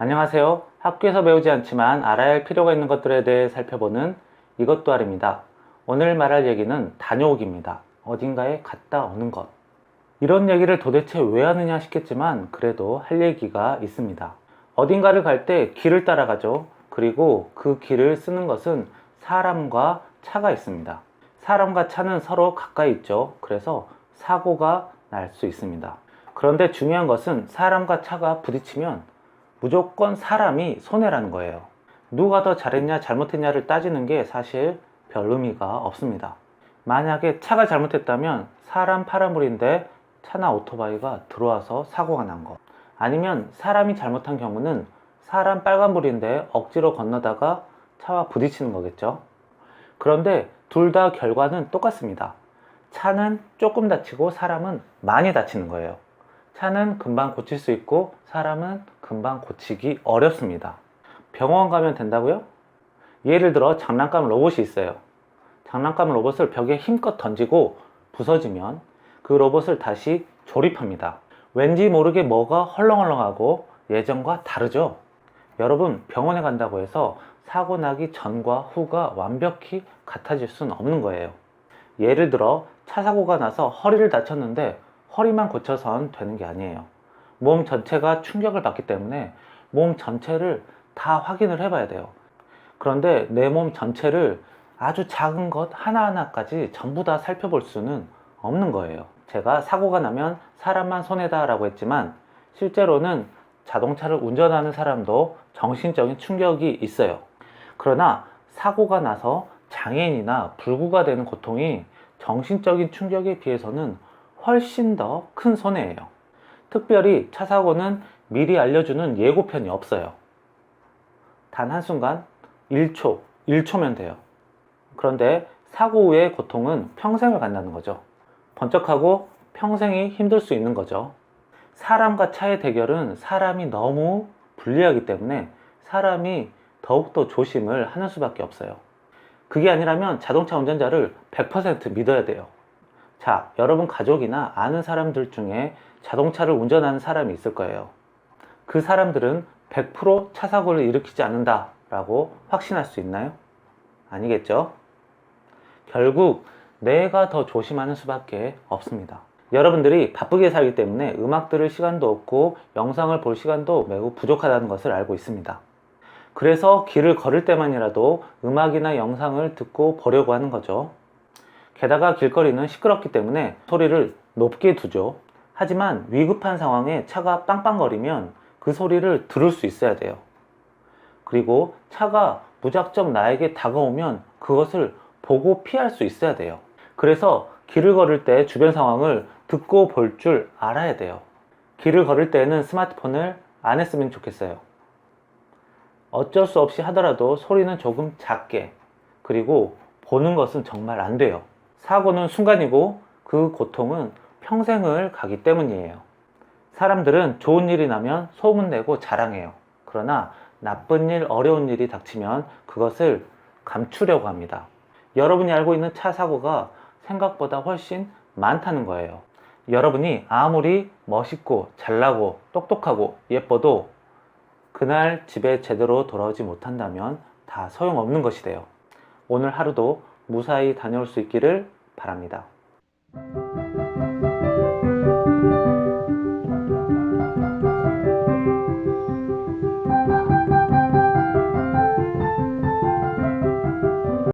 안녕하세요. 학교에서 배우지 않지만 알아야 할 필요가 있는 것들에 대해 살펴보는 이것도 아닙니다. 오늘 말할 얘기는 다녀오기입니다. 어딘가에 갔다 오는 것. 이런 얘기를 도대체 왜 하느냐 싶겠지만 그래도 할 얘기가 있습니다. 어딘가를 갈 때 길을 따라가죠. 그리고 그 길을 쓰는 것은 사람과 차가 있습니다. 사람과 차는 서로 가까이 있죠. 그래서 사고가 날 수 있습니다. 그런데 중요한 것은 사람과 차가 부딪히면 무조건 사람이 손해라는 거예요. 누가 더 잘했냐, 잘못했냐를 따지는 게 사실 별 의미가 없습니다. 만약에 차가 잘못했다면 사람 파라물인데 차나 오토바이가 들어와서 사고가 난 것. 아니면 사람이 잘못한 경우는 사람 빨간불인데 억지로 건너다가 차와 부딪히는 거겠죠. 그런데 둘 다 결과는 똑같습니다. 차는 조금 다치고 사람은 많이 다치는 거예요. 차는 금방 고칠 수 있고 사람은 금방 고치기 어렵습니다. 병원 가면 된다고요? 예를 들어 장난감 로봇이 있어요. 장난감 로봇을 벽에 힘껏 던지고 부서지면 그 로봇을 다시 조립합니다. 왠지 모르게 뭐가 헐렁헐렁하고 예전과 다르죠? 여러분 병원에 간다고 해서 사고 나기 전과 후가 완벽히 같아질 수는 없는 거예요. 예를 들어 차 사고가 나서 허리를 다쳤는데 허리만 고쳐선 되는 게 아니에요. 몸 전체가 충격을 받기 때문에 몸 전체를 다 확인을 해봐야 돼요. 그런데 내 몸 전체를 아주 작은 것 하나하나까지 전부 다 살펴볼 수는 없는 거예요. 제가 사고가 나면 사람만 손해다 라고 했지만 실제로는 자동차를 운전하는 사람도 정신적인 충격이 있어요. 그러나 사고가 나서 장애인이나 불구가 되는 고통이 정신적인 충격에 비해서는 훨씬 더 큰 손해예요. 특별히 차 사고는 미리 알려주는 예고편이 없어요. 단 한순간 1초, 1초면 돼요. 그런데 사고 후의 고통은 평생을 간다는 거죠. 번쩍하고 평생이 힘들 수 있는 거죠. 사람과 차의 대결은 사람이 너무 불리하기 때문에 사람이 더욱더 조심을 하는 수밖에 없어요. 그게 아니라면 자동차 운전자를 100% 믿어야 돼요. 자, 여러분 가족이나 아는 사람들 중에 자동차를 운전하는 사람이 있을 거예요. 그 사람들은 100%차 사고를 일으키지 않는다라고 확신할 수 있나요? 아니겠죠? 결국 내가 더 조심하는 수밖에 없습니다. 여러분들이 바쁘게 살기 때문에 음악 들을 시간도 없고 영상을 볼 시간도 매우 부족하다는 것을 알고 있습니다. 그래서 길을 걸을 때만이라도 음악이나 영상을 듣고 보려고 하는 거죠. 게다가 길거리는 시끄럽기 때문에 소리를 높게 두죠. 하지만 위급한 상황에 차가 빵빵거리면 그 소리를 들을 수 있어야 돼요. 그리고 차가 무작정 나에게 다가오면 그것을 보고 피할 수 있어야 돼요. 그래서 길을 걸을 때 주변 상황을 듣고 볼 줄 알아야 돼요. 길을 걸을 때는 스마트폰을 안 했으면 좋겠어요. 어쩔 수 없이 하더라도 소리는 조금 작게, 그리고 보는 것은 정말 안 돼요. 사고는 순간이고 그 고통은 평생을 가기 때문이에요. 사람들은 좋은 일이 나면 소문내고 자랑해요. 그러나 나쁜 일, 어려운 일이 닥치면 그것을 감추려고 합니다. 여러분이 알고 있는 차 사고가 생각보다 훨씬 많다는 거예요. 여러분이 아무리 멋있고 잘나고 똑똑하고 예뻐도 그날 집에 제대로 돌아오지 못한다면 다 소용없는 것이 돼요. 오늘 하루도 무사히 다녀올 수 있기를 바랍니다.